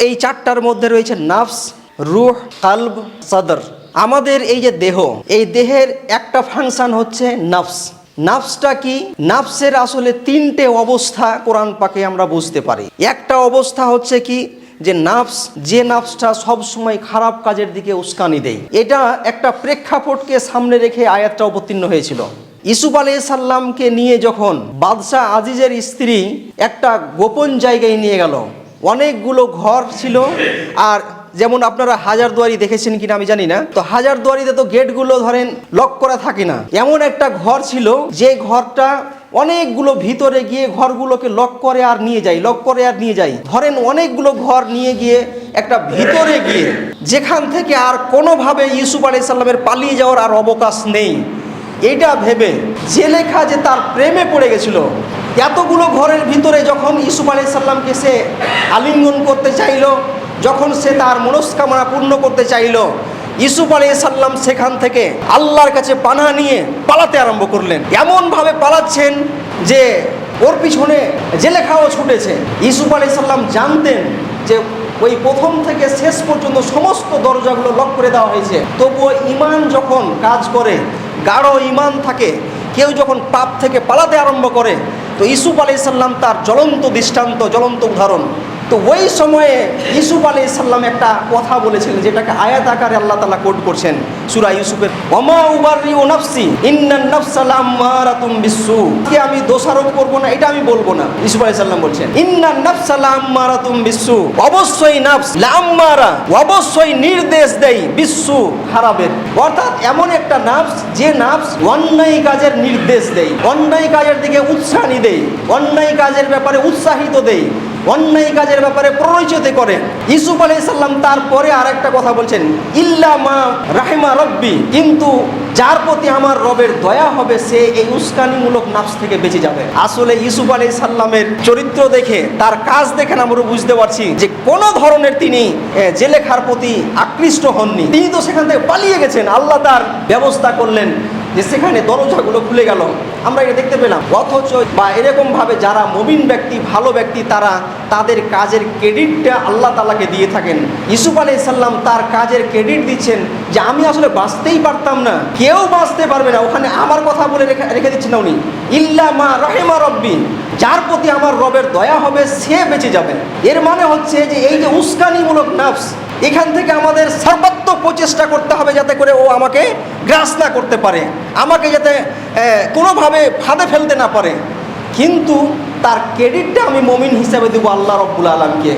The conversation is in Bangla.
এই চারটার মধ্যে রয়েছে নাফস, রুহ, কালব, সদর। আমাদের এই যে দেহ, এই দেহের একটা ফাংশন হচ্ছে নাফস। নাফসটা কি? নাফসের আসলে তিনটে অবস্থা কোরআন পাকে আমরা বুঝতে পারি। একটা অবস্থা হচ্ছে কি? যে নাফস, যে নাফসটা সব সময় খারাপ কাজের দিকে উস্কানি দেয়। এটা একটা প্রেক্ষাপটকে সামনে রেখে আয়াতটা অবতীর্ণ হয়েছিল। ইসুফ আলাইসাল্লামকে নিয়ে যখন বাদশাহ আজিজের স্ত্রী একটা গোপন জায়গায় নিয়ে গেল অনেকগুলো ঘর ছিল। আর যেমন আপনারা হাজার দুয়ারি দেখেছেন কিনা আমি জানি না। তো হাজার দুয়ারিতে তো গেটগুলো ধরেন লক করা থাকে না। এমন একটা ঘর ছিল, যে ঘরটা অনেকগুলো ভিতরে গিয়ে ঘরগুলোকে লক করে আর নিয়ে যায় লক করে আর নিয়ে যায়। ধরেন অনেকগুলো ঘর নিয়ে গিয়ে একটা ভিতরে গিয়ে যেখান থেকে আর কোনোভাবে ইউসুফ আলাইসাল্লামের পালিয়ে যাওয়ার আর অবকাশ নেই। এটা ভেবে যে লেখা যে তার প্রেমে পড়ে গেছিল এতগুলো ঘরের ভিতরে যখন ইসুফ আলাইসাল্লামকে সে আলিঙ্গন করতে চাইলো, যখন সে তার মনস্কামনা পূর্ণ করতে চাইলো, ইসুফ আলি সাল্লাম সেখান থেকে আল্লাহর কাছে পানা নিয়ে পালাতে আরম্ভ করলেন। এমনভাবে পালাচ্ছেন যে ওর পিছনে জেলেখাও ছুটেছে। ইসুফ আলাইসাল্লাম জানতেন যে ওই প্রথম থেকে শেষ পর্যন্ত সমস্ত দরজাগুলো লক করে দেওয়া হয়েছে। তবুও ইমান যখন কাজ করে, গাঢ় ইমান থাকে কেউ যখন পাপ থেকে পালাতে আরম্ভ করে, তো ইসুফ আলাইসাল্লাম তার জ্বলন্ত দৃষ্টান্ত, জ্বলন্ত উদাহরণ তো ওই সময়ে ইসুফ আলি সাল্লাম একটা কথা বলেছিলেন যেটাকে আয়াত আকারে আল্লাহ তালা কোট করছেন সুরা ইউসুফের। আমি দোষারোপ করব না, এটা আমি বলব না ইসুফ আলি সাল্লাম বলছেন। ইন্নান নাফসালাম মারাতুম বিশ্বু অবশ্যই নাফস, লাম্মারা, অবশ্যই নির্দেশ দেয় বিশ্ব খারাপের। অর্থাৎ এমন একটা নাফস, যে নাফস অন্যায় কাজের নির্দেশ দেয় অন্যায় কাজের দিকে উৎসাহী দেয় অন্যায় কাজের ব্যাপারে উৎসাহিত দেয় অন্যায় কাজের ব্যাপারে প্ররোচিত করে। ইসুফ আলাই সাল্লাম তারপরে আর একটা কথা বলছেন, ইল্লা মা রাহেমা রব্বি, কিন্তু যার প্রতি আমার রবের দয়া হবে, সে এই উস্কানিমূলক নাফস থেকে বেঁচে যাবে। আসলে ইসুফ আলাই সাল্লামের চরিত্র দেখে, তার কাজ দেখে আমরা বুঝতে পারছি যে কোনো ধরনের তিনি জেলেখার প্রতি আকৃষ্ট হননি। তিনি তো সেখান থেকে পালিয়ে গেছেন। আল্লাহ তার ব্যবস্থা করলেন। যে সেখানে দরজাগুলো খুলে গেল। আমরা এটা দেখতে পেলাম। অথচ বা এরকমভাবে যারা মবিন ব্যক্তি, ভালো ব্যক্তি, তারা তাদের কাজের ক্রেডিটটা আল্লাহ তালাকে দিয়ে থাকেন। ইসুফ আলাই সাল্লাম তার কাজের ক্রেডিট দিচ্ছেন যে আমি আসলে বাঁচতেই পারতাম না। কেউ বাঁচতে পারবে না। ওখানে আমার কথা বলে রেখে রেখে দিচ্ছেন উনি। ইল্লা মা রহেমা রব্বি। যার প্রতি আমার রবের দয়া হবে, সে বেঁচে যাবে। এর মানে হচ্ছে যে এই যে উস্কানিমূলক নাফস, এখান থেকে আমাদের সর্বাত্মক প্রচেষ্টা করে ও আমাকে গ্রাস না করতে পারে, আমাকে যাতে কোনোভাবে ফাঁদে ফেলতে না পারে। কিন্তু তার ক্রেডিটটা আমি মমিন হিসাবে দেবো আল্লাহ রব্বুল আলমকে